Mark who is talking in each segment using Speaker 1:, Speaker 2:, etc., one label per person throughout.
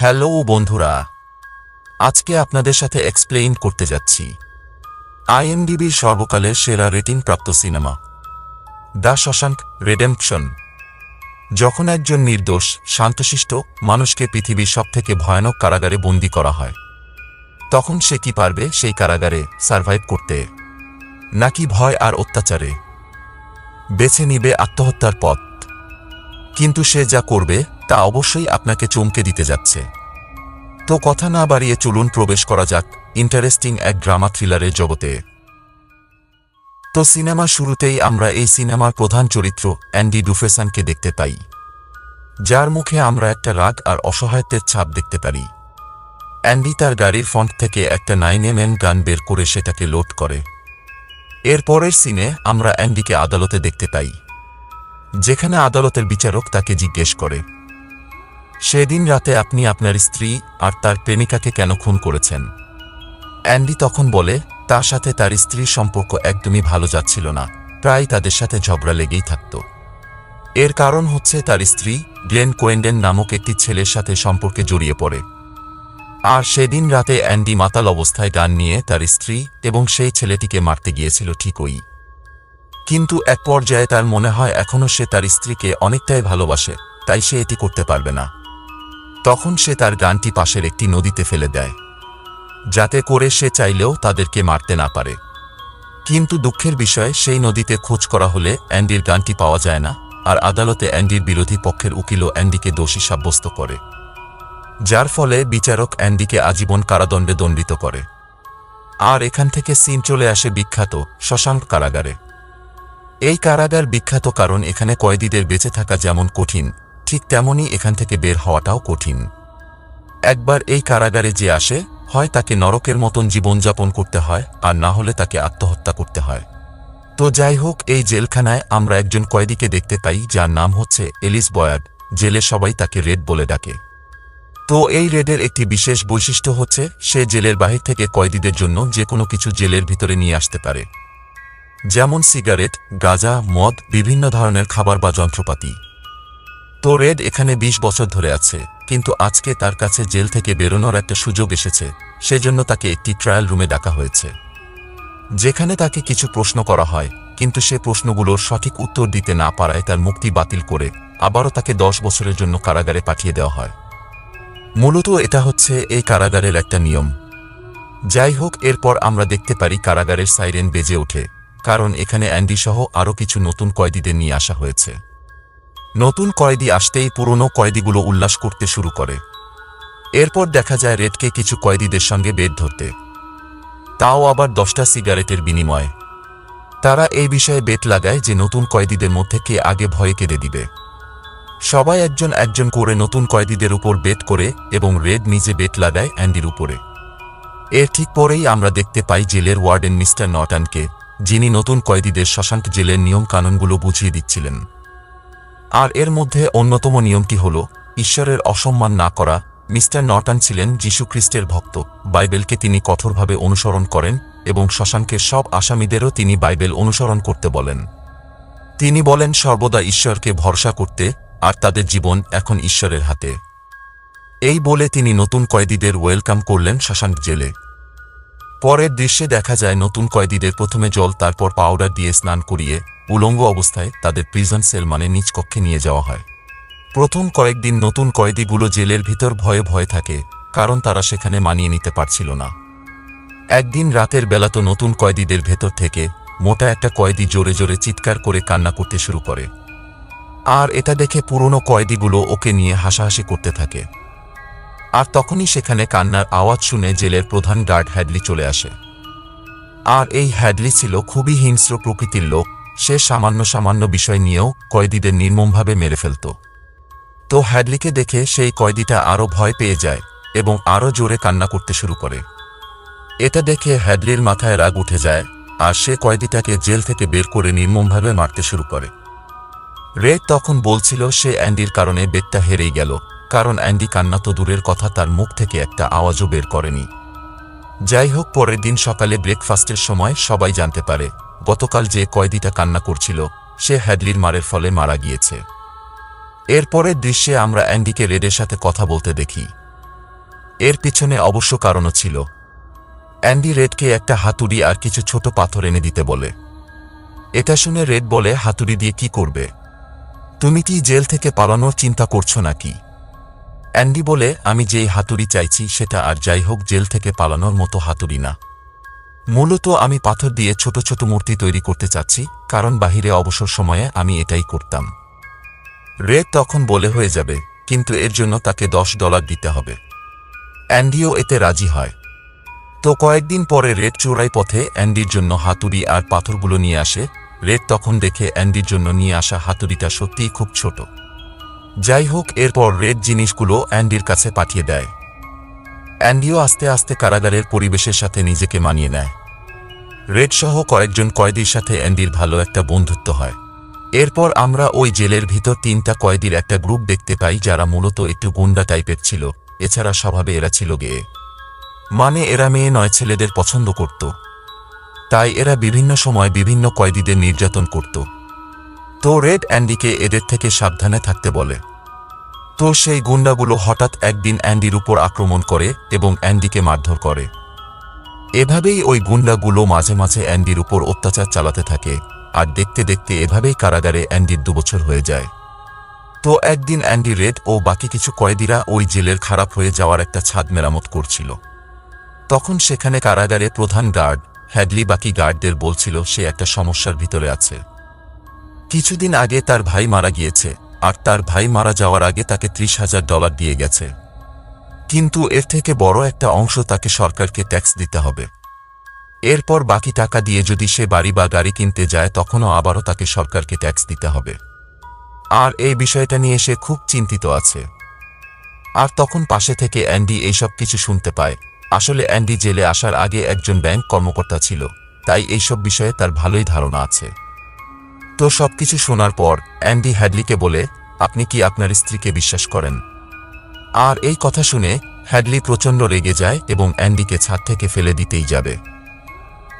Speaker 1: Hello বন্ধুরা, আজকে আপনাদের সাথে এক্সপ্লেইন করতে যাচ্ছি। আইএমডিবির সর্বকালের সেরা রেটিং প্রাপ্ত সিনেমা, দ্য শশাঙ্ক রেডেম্পশন। যখন একজন নির্দোষ, শান্তশিষ্ট মানুষকে পৃথিবীর সবথেকে ভয়ানক কারাগারে বন্দী করা হয়, তখন সে কি পারবে সেই কারাগারে সার্ভাইভ করতে? নাকি ভয় আর অত্যাচারে? বেছে নিবে আত্মহত্যার পথ। কিন্তু সে যা করবে তা অবশ্যই আপনাকে চমকে দিতে যাচ্ছে। তো কথা না বাড়িয়ে চলুন প্রবেশ করা যাক ইন্টারেস্টিং এক ড্রামা থ্রিলারের জগতে। তো সিনেমা শুরুতেই আমরা এই সিনেমার প্রধান চরিত্র অ্যান্ডি ডুফেসানকে দেখতে পাই। যার মুখে আমরা একটা রাগ আর অসহায়ত্বের ছাপ দেখতে পারি। অ্যান্ডি তার গাড়ির ফন্ট থেকে একটা নাইন এম গান বের করে সেটাকে লোড করে। এর পরের সিনে আমরা অ্যান্ডিকে আদালতে দেখতে পাই। যেখানে আদালতের বিচারক তাকে জিজ্ঞেস করে। সেদিন রাতে আপনি আপনার স্ত্রী আর তার প্রেমিকাকে কেন খুন করেছেন? অ্যান্ডি তখন বলে, তার সাথে তার স্ত্রীর সম্পর্ক একদমই ভালো যাচ্ছিল না, প্রায় তাদের সাথে ঝগড়া লেগেই থাকত। এর কারণ হচ্ছে তার স্ত্রী গ্লেন কোয়েন্ডেন নামক একটি ছেলের সাথে সম্পর্কে জড়িয়ে পড়ে। আর সেদিন রাতে অ্যান্ডি মাতাল অবস্থায় গান নিয়ে তার স্ত্রী এবং সেই ছেলেটিকে মারতে গিয়েছিল ঠিকই। কিন্তু এক পর্যায়ে তার মনে হয় এখনও সে তার স্ত্রীকে অনেকটাই ভালোবাসে, তাই সে এটি করতে পারবে না। তখন সে তার গানটি পাশের একটি নদীতে ফেলে দেয়, যাতে করে সে চাইলেও তাদেরকে মারতে না পারে। কিন্তু দুঃখের বিষয়, সেই নদীতে খোঁজ করা হলে অ্যান্ডির গানটি পাওয়া যায় না, আর আদালতে অ্যান্ডির বিরোধী পক্ষের উকিলও অ্যান্ডিকে দোষী সাব্যস্ত করে, যার ফলে বিচারক অ্যান্ডিকে আজীবন কারাদণ্ডে দণ্ডিত করে। আর এখান থেকে সিন চলে আসে বিখ্যাত শশাঙ্ক কারাগারে। এই কারাগার বিখ্যাত কারণ এখানে কয়েদিদের বেঁচে থাকা যেমন কঠিন ঠিক তেমনই এখান থেকে বের হওয়াটাও কঠিন। একবার এই কারাগারে যে আসে, হয় তাকে নরকের মতন জীবনযাপন করতে হয়, আর না হলে তাকে আত্মহত্যা করতে হয়। তো যাই হোক, এই জেলখানায় আমরা একজন কয়েদিকে দেখতে পাই, যার নাম হচ্ছে এলিস বয়ার্ড। জেলে সবাই তাকে রেড বলে ডাকে। তো এই রেডের একটি বিশেষ বৈশিষ্ট্য হচ্ছে, সে জেলের বাহির থেকে কয়েদিদের জন্য যে কোনো কিছু জেলের ভিতরে নিয়ে আসতে পারে। যেমন সিগারেট, গাঁজা, মদ, বিভিন্ন ধরনের খাবার বা যন্ত্রপাতি। তো রেড এখানে ২০ বছর ধরে আছে, কিন্তু আজকে তার কাছে জেল থেকে বেরোনোর একটা সুযোগ এসেছে, সেজন্য তাকে একটি ট্রায়াল রুমে ডাকা হয়েছে। যেখানে তাকে কিছু প্রশ্ন করা হয়, কিন্তু সে প্রশ্নগুলোর সঠিক উত্তর দিতে না পারায় তার মুক্তি বাতিল করে আবারও তাকে দশ বছরের জন্য কারাগারে পাঠিয়ে দেওয়া হয়। মূলত এটা হচ্ছে এই কারাগারের একটা নিয়ম। যাই হোক, এরপর আমরা দেখতে পারি কারাগারের সাইরেন বেজে ওঠে, কারণ এখানে অ্যান্ডি সহ আরও কিছু নতুন কয়েদিদের নিয়ে আসা হয়েছে। নতুন কয়েদি আসতেই পুরনো কয়েদিগুলো উল্লাস করতে শুরু করে। এরপর দেখা যায় রেডকে কিছু কয়েদিদের সঙ্গে বেদ ধরতে। তাও আবার দশটা সিগারেটের বিনিময়ে। তারা এই বিষয়ে বেত লাগায় যে নতুন কয়েদিদের মধ্যে কে আগে ভয়ে কেঁদে দিবে। সবাই একজন একজন করে নতুন কয়েদিদের উপর বেট করে এবং রেড নিজে বেত লাগায় অ্যান্ডির উপরে। এর ঠিক পরেই আমরা দেখতে পাই জেলের ওয়ার্ডেন মিস্টার নটানকে, যিনি নতুন কয়েদিদের শশাঙ্ক জেলের নিয়ম কানুনগুলো বুঝিয়ে দিচ্ছিলেন। আর এর মধ্যে অন্যতম নিয়মটি হল? ঈশ্বরের অসম্মান না করা। মিস্টার নটান ছিলেন যীশুখ্রিস্টের ভক্ত। বাইবেলকে তিনি কঠোরভাবে অনুসরণ করেন এবং শশাঙ্কের সব আসামিদেরও তিনি বাইবেল অনুসরণ করতে বলেন। তিনি বলেন, সর্বদা ঈশ্বরকে ভরসা করতে আর তাদের জীবন এখন ঈশ্বরের হাতে। এই বলে তিনি নতুন কয়েদিদের ওয়েলকাম করলেন শশাঙ্ক জেলে। পরের দৃশ্যে দেখা যায় নতুন কয়েদিদের প্রথমে জল, তারপর পাউডার দিয়ে স্নান করিয়ে উলঙ্গ অবস্থায় তাদের প্রিজন সেল মানে নিজ কক্ষে নিয়ে যাওয়া হয়। প্রথম কয়েকদিন নতুন কয়েদিগুলো জেলের ভিতর ভয়ে ভয়ে থাকে, কারণ তারা সেখানে মানিয়ে নিতে পারছিল না। একদিন রাতের বেলা তো নতুন কয়েদিদের ভেতর থেকে মোটা একটা কয়েদি জোরে জোরে চিৎকার করে কান্না করতে শুরু করে। আর এটা দেখে পুরনো কয়েদিগুলো ওকে নিয়ে হাসাহাসি করতে থাকে। আর তখনই সেখানে কান্নার আওয়াজ শুনে জেলের প্রধান গার্ড হ্যাডলি চলে আসে। আর এই হ্যাডলি ছিল খুবই হিংস্র প্রকৃতির লোক। সে সামান্য সামান্য বিষয় নিয়েও কয়েদিদের নির্মমভাবে মেরে ফেলত। তো হ্যাডলিকে দেখে সেই কয়েদিটা আরও ভয় পেয়ে যায় এবং আরও জোরে কান্না করতে শুরু করে। এটা দেখে হ্যাডলির মাথায় রাগ উঠে যায় আর সে কয়েদিটাকে জেল থেকে বের করে নির্মমভাবে মারতে শুরু করে। রেড তখন বলছিল সে অ্যান্ডির কারণে বেদটা হেরেই গেল। কারণ অ্যান্ডি কান্না তো দূরের কথা, তার মুখ থেকে একটা আওয়াজও বের করেনি। যাই হোক, পরের দিন সকালে ব্রেকফাস্টের সময় সবাই জানতে পারে, গতকাল যে কয়েদিটা কান্না করছিল, সে হ্যাডলির মারের ফলে মারা গিয়েছে। এরপরের দৃশ্যে আমরা অ্যান্ডিকে রেডের সাথে কথা বলতে দেখি। এর পিছনে অবশ্য কারণও ছিল। অ্যান্ডি রেডকে একটা হাতুড়ি আর কিছু ছোট পাথর এনে দিতে বলে। এটা শুনে রেড বলে, হাতুড়ি দিয়ে কি করবে? তুমি কি জেল থেকে পালানোর চিন্তা করছ নাকি? অ্যান্ডি বলে, আমি যেই হাতুড়ি চাইছি, সেটা আর যাই হোক জেল থেকে পালানোর মতো হাতুড়ি না। মূলত আমি পাথর দিয়ে ছোট ছোট মূর্তি তৈরি করতে চাচ্ছি, কারণ বাহিরে অবসর সময়ে আমি এটাই করতাম। রেড তখন বলে হয়ে যাবে, কিন্তু এর জন্য তাকে দশ ডলার দিতে হবে। অ্যান্ডিও এতে রাজি হয়। তো কয়েকদিন পরে রেড চোরাই পথে অ্যান্ডির জন্য হাতুড়ি আর পাথরগুলো নিয়ে আসে। রেড তখন দেখে অ্যান্ডির জন্য নিয়ে আসা হাতুড়িটা সত্যিই খুব ছোট। যাই হোক এরপর রেড জিনিসগুলো অ্যান্ডির কাছে পাঠিয়ে দেয়। অ্যান্ডিও আস্তে আস্তে কারাগারের পরিবেশের সাথে নিজেকে মানিয়ে নেয়। রেড সহ কয়েকজন কয়েদির সাথে অ্যান্ডির ভালো একটা বন্ধুত্ব হয়। এরপর আমরা ওই জেলের ভিতর তিনটা কয়েদির একটা গ্রুপ দেখতে পাই যারা মূলত একটু গুন্ডা টাইপের ছিল। এছাড়া স্বভাবে এরা ছিল গেয়ে মানে এরা মেয়ে নয়, ছেলেদের পছন্দ করত। তাই এরা বিভিন্ন সময় বিভিন্ন কয়েদিদের নির্যাতন করত। তো রেড অ্যান্ডিকে এদের থেকে সাবধানে থাকতে বলে। তো সেই গুন্ডাগুলো হঠাৎ একদিন অ্যান্ডির উপর আক্রমণ করে এবং অ্যান্ডিকে মারধর করে। এভাবেই ওই গুন্ডাগুলো মাঝে মাঝে অ্যান্ডির উপর অত্যাচার চালাতে থাকে আর দেখতে দেখতে এভাবেই কারাগারে অ্যান্ডির দুবছর হয়ে যায়। তো একদিন অ্যান্ডি রেড ও বাকি কিছু কয়েদিরা ওই জেলের খারাপ হয়ে যাওয়ার একটা ছাদ মেরামত করছিল। তখন সেখানে কারাগারে প্রধান গার্ড, হ্যাডলি বাকি গার্ডদের বলছিল সে একটা সমস্যার ভিতরে আছে। কিছুদিন আগে তার ভাই মারা গিয়েছে, আর তার ভাই মারা যাওয়ার আগে তাকে ত্রিশ হাজার ডলার দিয়ে গেছে। কিন্তু এর থেকে বড় একটা অংশ তাকে সরকারকে ট্যাক্স দিতে হবে। এরপর বাকি টাকা দিয়ে যদি সে বাড়ি বা গাড়ি কিনতে যায়, তখনও আবারও তাকে সরকারকে ট্যাক্স দিতে হবে। আর এই বিষয়টা নিয়ে সে খুব চিন্তিত আছে। আর তখন পাশে থেকে অ্যান্ডি এইসব কিছু শুনতে পায়। আসলে অ্যান্ডি জেলে আসার আগে একজন ব্যাংক কর্মকর্তা ছিল, তাই এইসব বিষয়ে তার ভালোই ধারণা আছে। তো সবকিছু শোনার পর, অ্যান্ডি হ্যাডলিকে বলে, আপনি কি আপনার স্ত্রীকে বিশ্বাস করেন? আর এই কথা শুনে হ্যাডলি প্রচণ্ড রেগে যায় এবং অ্যান্ডিকে ছাদ থেকে ফেলে দিতেই যাবে।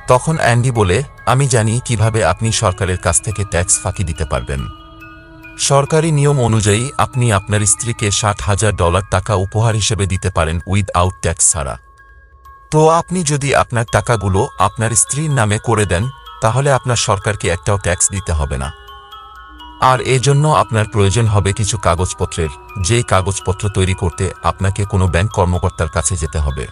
Speaker 1: তখন অ্যান্ডি বলে, আমি জানি কীভাবে আপনি সরকারের কাছ থেকে ট্যাক্স ফাঁকি দিতে পারবেন। সরকারি নিয়ম অনুযায়ী আপনি আপনার স্ত্রীকে ষাট হাজার ডলার টাকা উপহার হিসেবে দিতে পারেন উইথ আউট ট্যাক্স ছাড়া। তো আপনি যদি আপনার টাকাগুলো আপনার স্ত্রীর নামে করে দেন তাহলে আপনার সরকারকে একটাও ট্যাক্স দিতে হবে না। আর এজন্য আপনার প্রয়োজন হবে কিছু কাগজপত্রের। যেই কাগজপত্র তৈরি করতে আপনাকে কোনো ব্যাংক কর্মকর্তার কাছে যেতে হবে।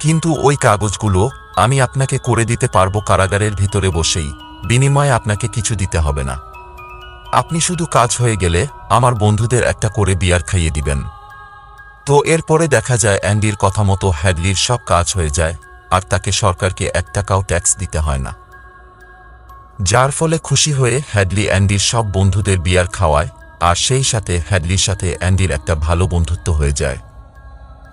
Speaker 1: কিন্তু ওই কাগজগুলো আমি আপনাকে করে দিতে পারব কারাগারের ভিতরে বসেই। বিনিময়ে আপনাকে কিছু দিতে হবে না। আপনি শুধু কাজ হয়ে গেলে আমার বন্ধুদের একটা করে বিয়ার খাইয়ে দিবেন। তো এরপরে দেখা যায় অ্যান্ডির কথা মতো হ্যাডলির সব কাজ হয়ে যায়, আর তাকে সরকারকে এক টাকাও ট্যাক্স দিতে হয় না। যার ফলে খুশি হয়ে হ্যাডলি অ্যান্ডির সব বন্ধুদের বিয়ার খাওয়ায়, আর সেই সাথে হ্যাডলির সাথে অ্যান্ডির একটা ভালো বন্ধুত্ব হয়ে যায়।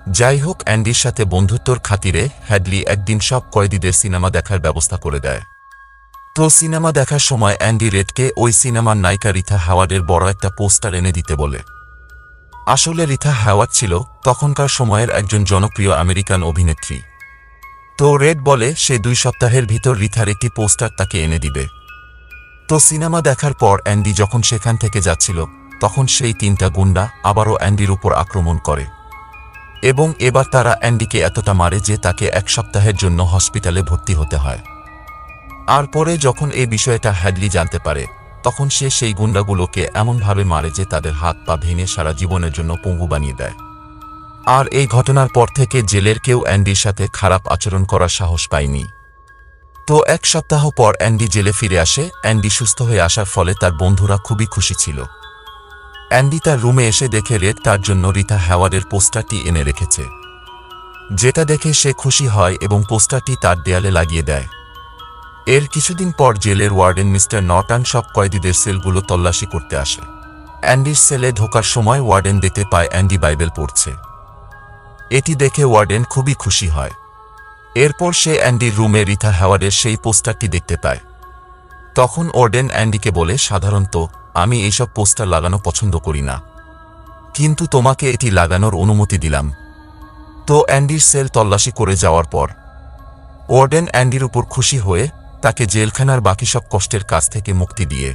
Speaker 1: যাই হোক, অ্যান্ডির সাথে বন্ধুত্বর খাতিরে হ্যাডলি একদিন সব কয়েদিদের সিনেমা দেখার ব্যবস্থা করে দেয়। তো সিনেমা দেখার সময় অ্যান্ডি রেডকে ওই সিনেমার নায়িকা রিথা হাওয়ার্ডের বড় একটা পোস্টার এনে দিতে বলে। আসলে রিথা হাওয়ার্ড ছিল তখনকার সময়ের একজন জনপ্রিয় আমেরিকান অভিনেত্রী। তো রেড বলে সে দুই সপ্তাহের ভিতর রিথার একটি পোস্টার তাকে এনে দিবে। তো সিনেমা দেখার পর অ্যান্ডি যখন সেখান থেকে যাচ্ছিল, তখন সেই তিনটা গুন্ডা আবারও অ্যান্ডির উপর আক্রমণ করে। এবং এবার তারা অ্যান্ডিকে এতটা মারে যে তাকে এক সপ্তাহের জন্য হসপিটালে ভর্তি হতে হয়। আর পরে যখন এই বিষয়টা হ্যাডলি জানতে পারে, তখন সে সেই গুন্ডাগুলোকে এমনভাবে মারে যে তাদের হাত পা ভেঙে সারা জীবনের জন্য পঙ্গু বানিয়ে দেয়। আর এই ঘটনার পর থেকে জেলের কেউ অ্যান্ডির সাথে খারাপ আচরণ করার সাহস পায়নি। তো এক সপ্তাহ পর অ্যান্ডি জেলে ফিরে আসে, অ্যান্ডি সুস্থ হয়ে আসার ফলে তার বন্ধুরা খুবই খুশি ছিল। অ্যান্ডি তার রুমে এসে দেখে রেড তার জন্য রিতা হ্যাওয়ার্ডের পোস্টারটি এনে রেখেছে। যেটা দেখে সে খুশি হয় এবং পোস্টারটি তার দেয়ালে লাগিয়ে দেয়। এর কিছুদিন পর জেলের ওয়ার্ডেন মিস্টার নটান সব কয়েদিদের সেলগুলো তল্লাশি করতে আসে। অ্যান্ডির সেলে ঢোকার সময় ওয়ার্ডেন দেখতে পায় অ্যান্ডি বাইবেল পড়ছে। এটি দেখে ওয়ার্ডেন খুবই খুশি হয়। এরপর সে অ্যান্ডির রুমে রিথা হ্যাওয়ার্ডের সেই পোস্টারটি দেখতে পায়। তখন ওয়ার্ডেন অ্যান্ডিকে বলে, সাধারণত, আমি এইসব পোস্টার লাগানো পছন্দ করি না। কিন্তু তোমাকে এটি লাগানোর অনুমতি দিলাম। তো অ্যান্ডির সেল তল্লাশি করে যাওয়ার পর, ওয়ার্ডেন অ্যান্ডির উপর খুশি হয়ে তাকে জেলখানার বাকি সব কষ্টের কাছ থেকে মুক্তি দিয়ে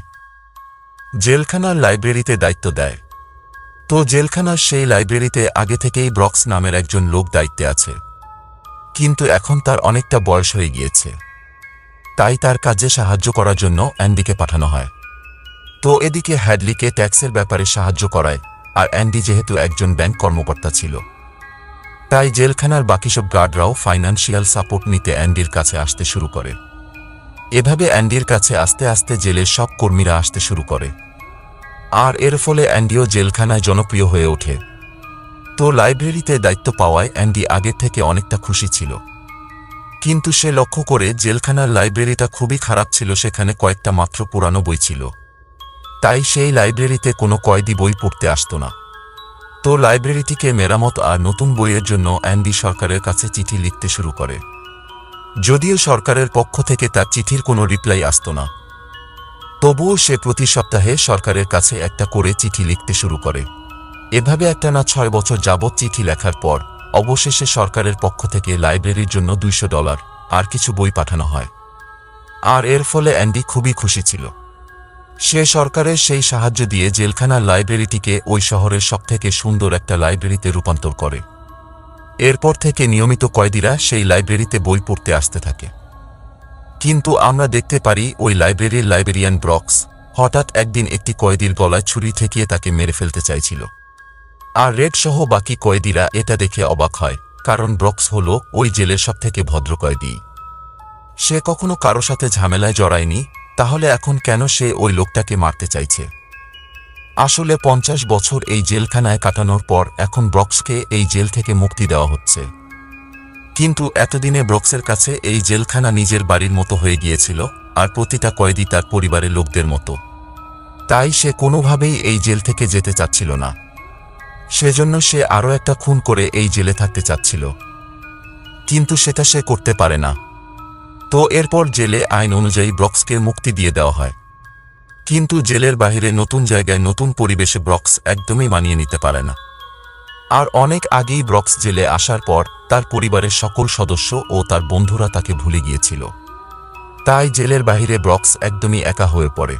Speaker 1: জেলখানার লাইব্রেরিতে দায়িত্ব দেয়। তো জেলখানার সেই লাইব্রেরিতে আগে থেকেই ব্রক্স নামের একজন লোক দায়িত্বে আছে। কিন্তু এখন তার অনেকটা বয়স হয়ে গিয়েছে। তাই তার কাজে সাহায্য করার জন্য অ্যান্ডিকে পাঠানো হয়। তো এদিকে হ্যাডলিকে ট্যাক্সের ব্যাপারে সাহায্য করায়, আর অ্যান্ডি যেহেতু একজন ব্যাংক কর্মকর্তা ছিল। তাই জেলখানার বাকি সব গার্ডরাও ফাইন্যান্সিয়াল সাপোর্ট নিতে অ্যান্ডির কাছে আসতে শুরু করে। এভাবে অ্যান্ডির কাছে আস্তে আস্তে জেলের সব কর্মীরা আসতে শুরু করে। আর এর ফলে অ্যান্ডিও জেলখানায় জনপ্রিয় হয়ে ওঠে। তো লাইব্রেরিতে দায়িত্ব পাওয়ায় অ্যান্ডি আগের থেকে অনেকটা খুশি ছিল। কিন্তু সে লক্ষ্য করে জেলখানার লাইব্রেরিটা খুবই খারাপ ছিল, সেখানে কয়েকটা মাত্র পুরানো বই ছিল। তাই সেই লাইব্রেরিতে কোনো কয়েদি বই পড়তে আসতো না। তো লাইব্রেরিটিকে মেরামত আর নতুন বইয়ের জন্য অ্যান্ডি সরকারের কাছে চিঠি লিখতে শুরু করে। যদিও সরকারের পক্ষ থেকে তার চিঠির কোনো রিপ্লাই আসতো না। তবুও সে প্রতি সপ্তাহে সরকারের কাছে একটা করে চিঠি লিখতে শুরু করে। এভাবে একটা না ছয় বছর যাবৎ চিঠি লেখার পর, অবশেষে সরকারের পক্ষ থেকে লাইব্রেরির জন্য দুইশো ডলার, আর কিছু বই পাঠানো হয়। আর এর ফলে অ্যান্ডি খুবই খুশি ছিল। সে সরকারের সেই সাহায্য দিয়ে জেলখানার লাইব্রেরিটিকে ওই শহরের সবথেকে সুন্দর একটা লাইব্রেরিতে রূপান্তর করে। এরপর থেকে নিয়মিত কয়েদিরা সেই লাইব্রেরিতে বই পড়তে আসতে থাকে। কিন্তু আমরা দেখতে পারি ওই লাইব্রেরির লাইব্রেরিয়ান ব্রক্স হঠাৎ একদিন একটি কয়েদির গলায় ছুরি ঠেকিয়ে তাকে মেরে ফেলতে চাইছিল। আর রেড সহ বাকি কয়েদিরা এটা দেখে অবাক হয়, কারণ ব্রক্স হল ওই জেলের সব থেকে ভদ্র কয়েদি। সে কখনো কারও সাথে ঝামেলায় জড়ায়নি, তাহলে এখন কেন সে ওই লোকটাকে মারতে চাইছে? আসলে পঞ্চাশ বছর এই জেলখানায় কাটানোর পর এখন ব্রক্সকে এই জেল থেকে মুক্তি দেওয়া হচ্ছে। কিন্তু এতদিনে ব্রক্সের কাছে এই জেলখানা নিজের বাড়ির মতো হয়ে গিয়েছিল, আর প্রতিটা কয়েদি তার পরিবারের লোকদের মতো। তাই সে কোনোভাবেই এই জেল থেকে যেতে চাচ্ছিল না। সেজন্য সে আরও একটা খুন করে এই জেলে থাকতে চাচ্ছিল। কিন্তু সেটা সে করতে পারে না। তো এরপর জেলে আইন অনুযায়ী ব্রক্সকে মুক্তি দিয়ে দেওয়া হয়। কিন্তু জেলের বাহিরে নতুন জায়গায় নতুন পরিবেশে ব্রক্স একদমই মানিয়ে নিতে পারে না। আর অনেক আগেই ব্রক্স জেলে আসার পর তার পরিবারের সকল সদস্য ও তার বন্ধুরা তাকে ভুলে গিয়েছিল। তাই জেলের বাহিরে ব্রক্স একদমই একা হয়ে পড়ে।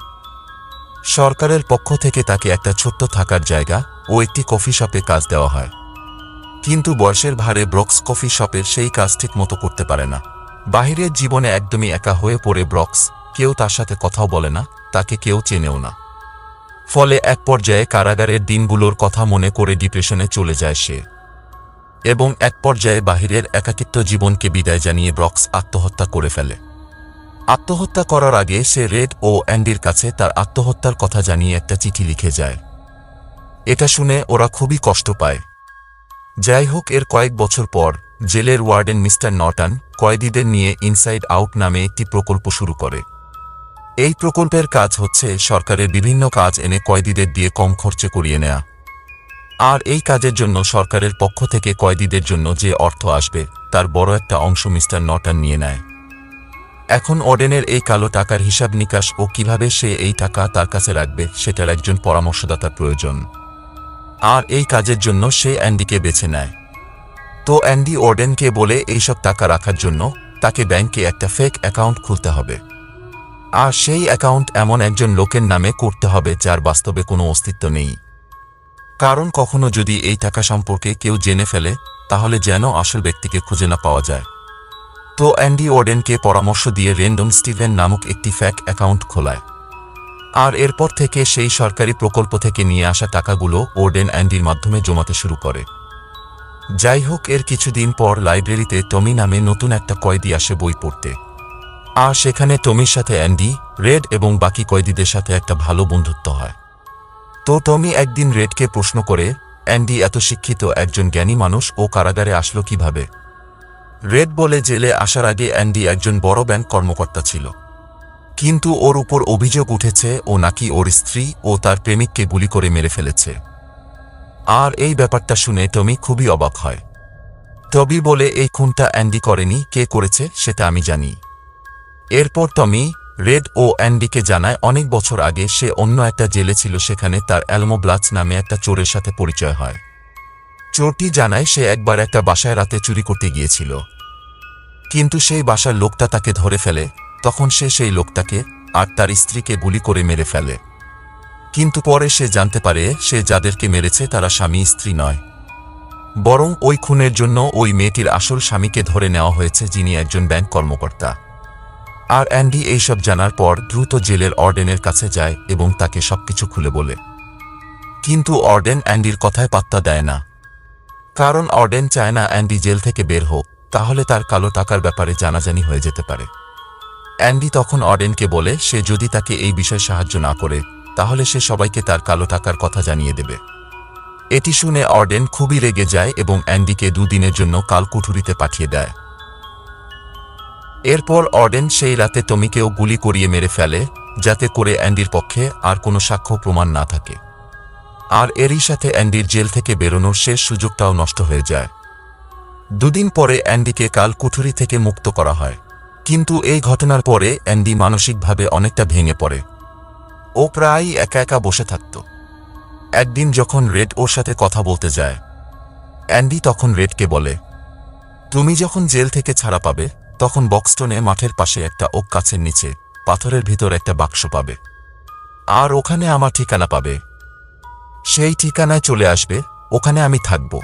Speaker 1: সরকারের পক্ষ থেকে তাকে একটা ছোট্ট থাকার জায়গা ও একটি কফি শপে কাজ দেওয়া হয়। কিন্তু বয়সের ভারে ব্রক্স কফি শপের সেই কাজ ঠিক মতো করতে পারে না। বাহিরের জীবনে একদমই একা হয়ে পড়ে ব্রক্স, কেউ তার সাথে কথাও বলে না, তাকে কেউ চেনেও না। ফলে এক পর্যায়ে কারাগারের দিনগুলোর কথা মনে করে ডিপ্রেশনে চলে যায় সে। এবং এক পর্যায়ে বাহিরের একাকিত্ব জীবনকে বিদায় জানিয়ে ব্রক্স আত্মহত্যা করে ফেলে। আত্মহত্যা করার আগে সে রেড ও অ্যান্ডির কাছে তার আত্মহত্যার কথা জানিয়ে একটা চিঠি লিখে যায়। এটা শুনে ওরা খুবই কষ্ট পায়। যাই হোক, এর কয়েক বছর পর জেলের ওয়ার্ডেন মিস্টার নটান কয়েদিদের নিয়ে ইনসাইড আউট নামে একটি প্রকল্প শুরু করে। এই প্রকল্পের কাজ হচ্ছে সরকারের বিভিন্ন কাজ এনে কয়েদিদের দিয়ে কম খরচে করিয়ে নেয়া। আর এই কাজের জন্য সরকারের পক্ষ থেকে কয়েদিদের জন্য যে অর্থ আসবে, তার বড় একটা অংশ মিস্টার নটান নিয়ে নেয়। এখন অডেনের এই কালো টাকার হিসাব নিকাশ ও কীভাবে সে এই টাকা তার কাছে রাখবে, সেটার একজন পরামর্শদাতার প্রয়োজন। আর এই কাজের জন্য সে অ্যান্ডিকে বেছে নেয়। তো অ্যান্ডি অর্ডেনকে বলে এইসব টাকা রাখার জন্য তাকে ব্যাংকে একটা ফেক অ্যাকাউন্ট খুলতে হবে। আর সেই অ্যাকাউন্ট এমন একজন লোকের নামে করতে হবে যার বাস্তবে কোনো অস্তিত্ব নেই। কারণ কখনো যদি এই টাকা সম্পর্কে কেউ জেনে ফেলে, তাহলে যেন আসল ব্যক্তিকে খুঁজে না পাওয়া যায়। তো অ্যান্ডি ওর্ডেনকে পরামর্শ দিয়ে রেন্ডম স্টিভেন নামক একটি ফ্যাক অ্যাকাউন্ট খোলায়। আর এরপর থেকে সেই সরকারি প্রকল্প থেকে নিয়ে আসা টাকাগুলো ওর্ডেন অ্যান্ডির মাধ্যমে জমাতে শুরু করে। যাই হোক, এর কিছুদিন পর লাইব্রেরিতে টমি নামে নতুন একটা কয়েদি আসে বই পড়তে। আর সেখানে টমির সাথে অ্যান্ডি, রেড এবং বাকি কয়েদিদের সাথে একটা ভালো বন্ধুত্ব হয়। তো টমি একদিন রেডকে প্রশ্ন করে, অ্যান্ডি, এত শিক্ষিত একজন জ্ঞানী মানুষ, ও কারাগারে আসলো কীভাবে? রেড বলে, জেলে আসার আগে অ্যান্ডি একজন বড় ব্যাংক কর্মকর্তা ছিল। কিন্তু ওর উপর অভিযোগ উঠেছে, ও নাকি ওর স্ত্রী ও তার প্রেমিককে গুলি করে মেরে ফেলেছে। আর এই ব্যাপারটা শুনে টমি খুবই অবাক হয়। টবি বলে, এই খুনটা অ্যান্ডি করেনি, কে করেছে, সেটা আমি জানি। এরপর টমি রেড ও অ্যান্ডিকে জানায়, অনেক বছর আগে সে অন্য একটা জেলে ছিল, সেখানে তার অ্যালমো ব্লাচ নামে একটা চোরের সাথে পরিচয় হয়। চোরটি জানায়, সে একবার একটা বাসায় রাতে চুরি করতে গিয়েছিল। কিন্তু সেই বাসার লোকটা তাকে ধরে ফেলে। তখন সে সেই লোকটাকে আর তার স্ত্রীকে গুলি করে মেরে ফেলে। কিন্তু পরে সে জানতে পারে, সে যাদেরকে মেরেছে তারা স্বামী স্ত্রী নয়। বরং ওই খুনের জন্য ওই মেয়েটির আসল স্বামীকে ধরে নেওয়া হয়েছে, যিনি একজন ব্যাংক কর্মকর্তা। আর অ্যান্ডি এইসব জানার পর দ্রুত জেলের অর্ডেনের কাছে যায় এবং তাকে সবকিছু খুলে বলে। কিন্তু অর্ডেন অ্যান্ডির কথায় পাত্তা দেয় না। কারণ অর্ডেন চায় না অ্যান্ডি জেল থেকে বের হোক, তাহলে তার কালো টাকার ব্যাপারে জানাজানি হয়ে যেতে পারে। অ্যান্ডি তখন অর্ডেনকে বলে, সে যদি তাকে এই বিষয়ে সাহায্য না করে, তাহলে সে সবাইকে তার কালো টাকার কথা জানিয়ে দেবে। এটি শুনে অর্ডেন খুবই রেগে যায় এবং অ্যান্ডিকে দুদিনের জন্য কালকুঠুরিতে পাঠিয়ে দেয়। এরপর অর্ডেন সেই রাতে টমিকেও গুলি করিয়ে মেরে ফেলে, যাতে করে অ্যান্ডির পক্ষে আর কোনো সাক্ষ্য প্রমাণ না থাকে। আর এরই সাথে অ্যান্ডির জেল থেকে বেরোনোর শেষ সুযোগটাও নষ্ট হয়ে যায়। দুদিন পরে অ্যান্ডিকে কাল কুঠুরি থেকে মুক্ত করা হয়। কিন্তু এই ঘটনার পরে অ্যান্ডি মানসিকভাবে অনেকটা ভেঙে পড়ে। ও প্রায়ই একা একা বসে থাকত। একদিন যখন রেড ওর সাথে কথা বলতে যায়, অ্যান্ডি তখন রেডকে বলে, তুমি যখন জেল থেকে ছাড়া পাবে তখন বক্সটনে মাঠের পাশে একটা ওক কাছের নিচে পাথরের ভিতর একটা বাক্স পাবে। আর ওখানে আমার ঠিকানা পাবে। সেই ঠিকানায় চলে আসবে, ওখানে আমি থাকব।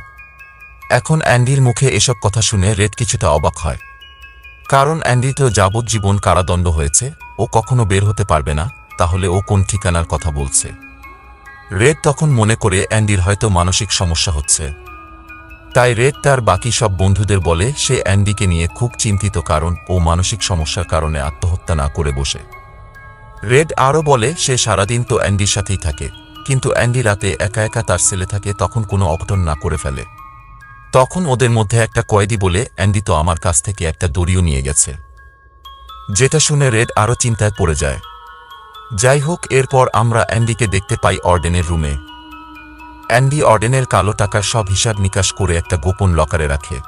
Speaker 1: এখন অ্যান্ডির মুখে এসব কথা শুনে রেড কিছুটা অবাক হয়। কারণ অ্যান্ডি তো যাবজ্জীবন কারাদণ্ড হয়েছে, ও কখনো বের হতে পারবে না, তাহলে ও কোন ঠিকানার কথা বলছে? রেড তখন মনে করে অ্যান্ডির হয়তো মানসিক সমস্যা হচ্ছে। তাই রেড তার বাকি সব বন্ধুদের বলে সে অ্যান্ডিকে নিয়ে খুব চিন্তিত কারণ ও মানসিক সমস্যার কারণে আত্মহত্যা না করে বসে। রেড আরও বলে, সে সারাদিন তো অ্যান্ডির সাথেই থাকে, কিন্তু অ্যান্ডি রাতে একা একা তার ছেলে থাকে তখন কোনো অঘটন না করে ফেলে। তখন ওদের মধ্যে একটা কয়েদি বলে, অ্যান্ডি তো আমার কাছ থেকে একটা দড়িও নিয়ে গেছে। যেটা শুনে রেড আরও চিন্তায় পড়ে যায়। যাই হোক, এরপর আমরা অ্যান্ডিকে দেখতে পাই অর্ডেনের রুমে। অ্যান্ডি অর্ডেনের কালো টাকার সব হিসাব নিকাশ করে একটা গোপন লকারে রাখে।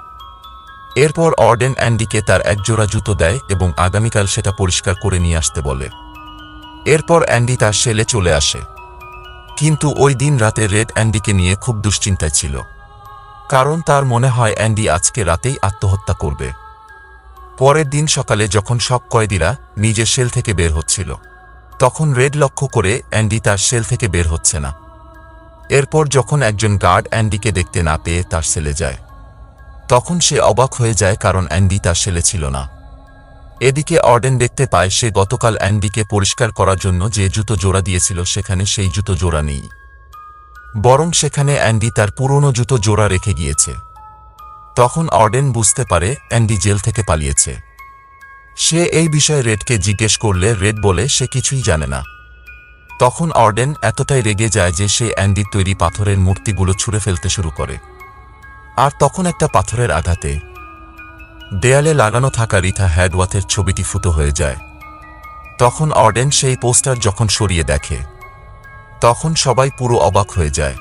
Speaker 1: এরপর অর্ডেন অ্যান্ডিকে তার একজোড়া জুতো দেয় এবং আগামীকাল সেটা পরিষ্কার করে নিয়ে আসতে বলে। এরপর অ্যান্ডি তার সেলে চলে আসে। কিন্তু ওই দিন রাতে রেড অ্যান্ডিকে নিয়ে খুব দুশ্চিন্তায় ছিল। কারণ তার মনে হয় অ্যান্ডি আজকে রাতেই আত্মহত্যা করবে। পরের দিন সকালে যখন সব কয়েদিরা নিজের সেল থেকে বের হচ্ছিল, তখন রেড লক্ষ্য করে অ্যান্ডি তার সেল থেকে বের হচ্ছে না। এরপর যখন একজন গার্ড অ্যান্ডিকে দেখতে না পেয়ে তার সেলে যায়, তখন সে অবাক হয়ে যায় কারণ অ্যান্ডি তার সেলে ছিল না। এদিকে অর্ডেন দেখতে পায় সে গতকাল অ্যান্ডিকে পরিষ্কার করার জন্য যে জুতো জোড়া দিয়েছিল সেখানে সেই জুতো জোড়া নেই। বরং সেখানে অ্যান্ডি তার পুরনো জুতো জোড়া রেখে গিয়েছে। তখন অর্ডেন বুঝতে পারে অ্যান্ডি জেল থেকে পালিয়েছে। সে এই বিষয়ে রেডকে জিজ্ঞেস করলে রেড বলে, সে কিছুই জানে না। তখন অর্ডেন এতটাই রেগে যায় যে সে অ্যান্ডির তৈরি পাথরের মূর্তিগুলো ছুঁড়ে ফেলতে শুরু করে। আর তখন একটা পাথরের আঘাতে দেয়ালে লাগানো থাকা রিথা হ্যাডওয়াথের ছবিটি ফুটো হয়ে যায়। তখন অর্ডেন সেই পোস্টার যখন সরিয়ে দেখে, তখন সবাই পুরো অবাক হয়ে যায়।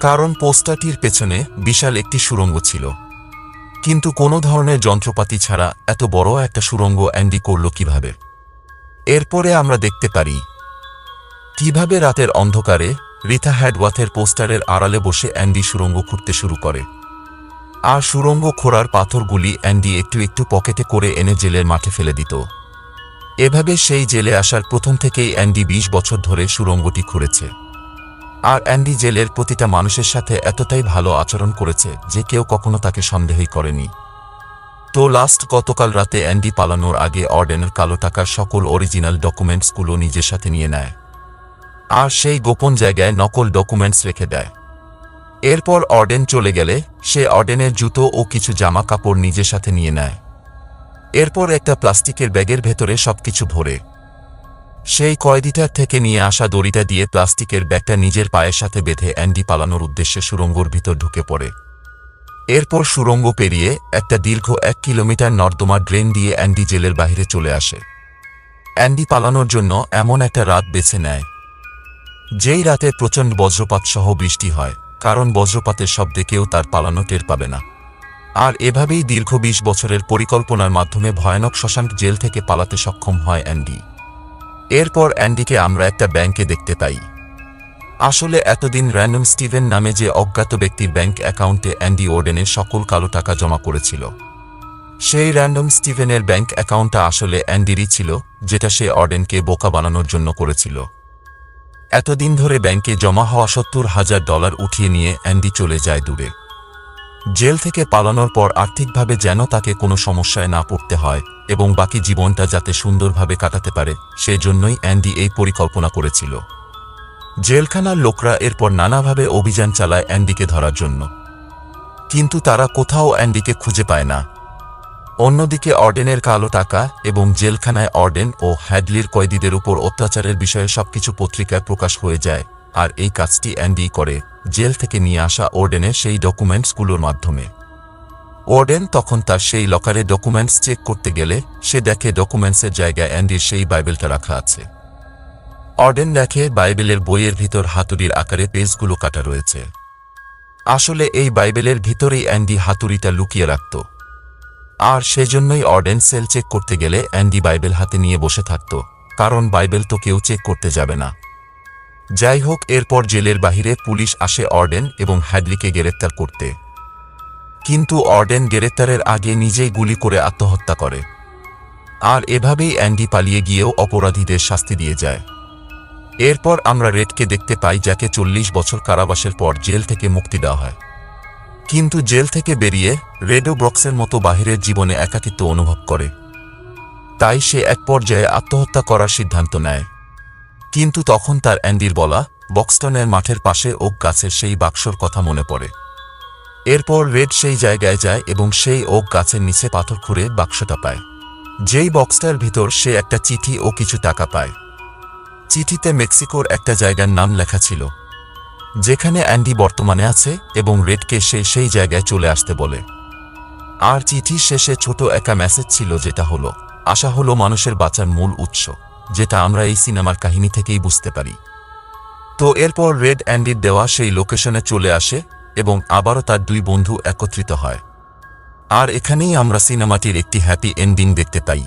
Speaker 1: কারণ পোস্টারটির পেছনে বিশাল একটি সুড়ঙ্গ ছিল। কিন্তু কোনো ধরনের যন্ত্রপাতি ছাড়া এত বড় একটা সুড়ঙ্গ অ্যান্ডি করল কীভাবে? এরপরে আমরা দেখতে পারি কীভাবে রাতের অন্ধকারে রিথা হ্যাডওয়াথের পোস্টারের আড়ালে বসে অ্যান্ডি সুড়ঙ্গ খুঁড়তে শুরু করে। আর সুড়ঙ্গ খোঁড়ার পাথরগুলি অ্যান্ডি একটু একটু পকেটে করে এনে জেলের মাঠে ফেলে দিত। এভাবে সেই জেলে আসার প্রথম থেকেই অ্যান্ডি ২০ বছর ধরে সুড়ঙ্গটি খুঁড়েছে। আর অ্যান্ডি জেলের প্রতিটা মানুষের সাথে এতটাই ভালো আচরণ করেছে যে কেউ কখনো তাকে সন্দেহই করেনি। তো লাস্ট গতকাল রাতে অ্যান্ডি পালানোর আগে অর্ডেনের কালো টাকার সকল অরিজিনাল ডকুমেন্টসগুলো নিজের সাথে নিয়ে নেয়। আর সেই গোপন জায়গায় নকল ডকুমেন্টস রেখে দেয়। এরপর অর্ডেন চলে গেলে সে অর্ডেনের জুতো ও কিছু জামা কাপড় নিজের সাথে নিয়ে নেয়। এরপর একটা প্লাস্টিকের ব্যাগের ভেতরে সবকিছু ভরে। সেই কয়েদিটার থেকে নিয়ে আসা দড়িটা দিয়ে প্লাস্টিকের ব্যাগটা নিজের পায়ের সাথে বেঁধে অ্যান্ডি পালানোর উদ্দেশ্যে সুরঙ্গর ভিতর ঢুকে পড়ে। এরপর সুড়ঙ্গ পেরিয়ে একটা দীর্ঘ এক কিলোমিটার নর্দমা ড্রেন দিয়ে অ্যান্ডি জেলের বাইরে চলে আসে। অ্যান্ডি পালানোর জন্য এমন একটা রাত বেছে নেয়। যেই রাতে প্রচণ্ড বজ্রপাত সহ বৃষ্টি হয়, কারণ বজ্রপাতের শব্দে কেউ তার পালানো টের পাবে না। আর এভাবেই দীর্ঘ বিশ বছরের পরিকল্পনার মাধ্যমে ভয়ানক শশাঙ্ক জেল থেকে পালাতে সক্ষম হয় অ্যান্ডি। এরপর অ্যান্ডিকে আমরা একটা ব্যাংকে দেখতে পাই। আসলে এতদিন র্যান্ডম স্টিভেন নামে যে অজ্ঞাত ব্যক্তির ব্যাংক অ্যাকাউন্টে অ্যান্ডি ওর্ডেনের সকল কালো টাকা জমা করেছিল। সেই র্যান্ডম স্টিভেনের ব্যাংক অ্যাকাউন্টটা আসলে অ্যান্ডিরই ছিল, যেটা সে অর্ডেনকে বোকা বানানোর জন্য করেছিল। এতদিন ধরে ব্যাংকে জমা হওয়া সত্তর হাজার ডলার উঠিয়ে নিয়ে অ্যান্ডি চলে যায় দূরে। জেল থেকে পালানোর পর আর্থিকভাবে যেন তাকে কোনো সমস্যায় না পড়তে হয় এবং বাকি জীবনটা যাতে সুন্দরভাবে কাটাতে পারে, সেজন্যই অ্যান্ডি এই পরিকল্পনা করেছিল। জেলখানার লোকরা এরপর নানাভাবে অভিযান চালায় অ্যান্ডিকে ধরার জন্য। কিন্তু তারা কোথাও অ্যান্ডিকে খুঁজে পায় না। অন্যদিকে অর্ডেনের কালো টাকা এবং জেলখানায় অর্ডেন ও হ্যাডলির কয়েদিদের উপর অত্যাচারের বিষয়ে সবকিছু পত্রিকায় প্রকাশ হয়ে যায়, আর এই কাজটি অ্যান্ডি করে জেল থেকে নিয়ে আসা ওর্ডেনের সেই ডকুমেন্টসগুলোর মাধ্যমে। ওর্ডেন তখন তার সেই লকারে ডকুমেন্টস চেক করতে গেলে সে দেখে ডকুমেন্টসের জায়গায় অ্যান্ডির সেই বাইবেলটা রাখা আছে। অর্ডেন দেখে বাইবেলের বইয়ের ভিতর হাতুড়ির আকারে পেজগুলো কাটা রয়েছে। আসলে এই বাইবেলের ভিতরেই অ্যান্ডি হাতুড়িটা লুকিয়ে রাখত। আর সেজন্যই অর্ডেন সেল চেক করতে গেলে অ্যান্ডি বাইবেল হাতে নিয়ে বসে থাকত, কারণ বাইবেল তো কেউ চেক করতে যাবে না। যাই হোক, এরপর জেলের বাহিরে পুলিশ আসে অর্ডেন এবং হ্যাডলিকে গ্রেপ্তার করতে। কিন্তু অর্ডেন গ্রেপ্তারের আগে নিজেই গুলি করে আত্মহত্যা করে। আর এভাবেই অ্যান্ডি পালিয়ে গিয়েও অপরাধীদের শাস্তি দিয়ে যায়। এরপর আমরা রেডকে দেখতে পাই, যাকে চল্লিশ বছর কারাবাসের পর জেল থেকে মুক্তি দেওয়া হয়। কিন্তু জেল থেকে বেরিয়ে রেডো ব্রক্সের মতো বাহিরের জীবনে একাকিত্ব অনুভব করে। তাই সে এক পর্যায়ে আত্মহত্যা করার সিদ্ধান্ত নেয়। কিন্তু তখন তার অ্যান্ডির বলা, বক্সটনের মাঠের পাশে ওক গাছের সেই বাক্সর কথা মনে পড়ে। এরপর রেড সেই জায়গায় যায় এবং সেই ওক গাছের নিচে পাথর খুঁড়ে বাক্সটা পায়। যেই বক্সটার ভিতর সে একটা চিঠি ও কিছু টাকা পায়। চিঠিতে মেক্সিকোর একটা জায়গার নাম লেখা ছিল। যেখানে অ্যান্ডি বর্তমানে আছে এবং রেডকে সে সেই জায়গায় চলে আসতে বলে। আর চিঠির শেষে ছোট একা মেসেজ ছিল যেটা হলো, আশা হলো মানুষের বাঁচার মূল উৎস, যেটা আমরা এই সিনেমার কাহিনী থেকেই বুঝতে পারি। তো এরপর রেড অ্যান্ডির দেওয়া সেই লোকেশনে চলে আসে এবং আবারও তার দুই বন্ধু একত্রিত হয়। আর এখানেই আমরা সিনেমাটির একটি হ্যাপি এন্ডিং দেখতে পাই।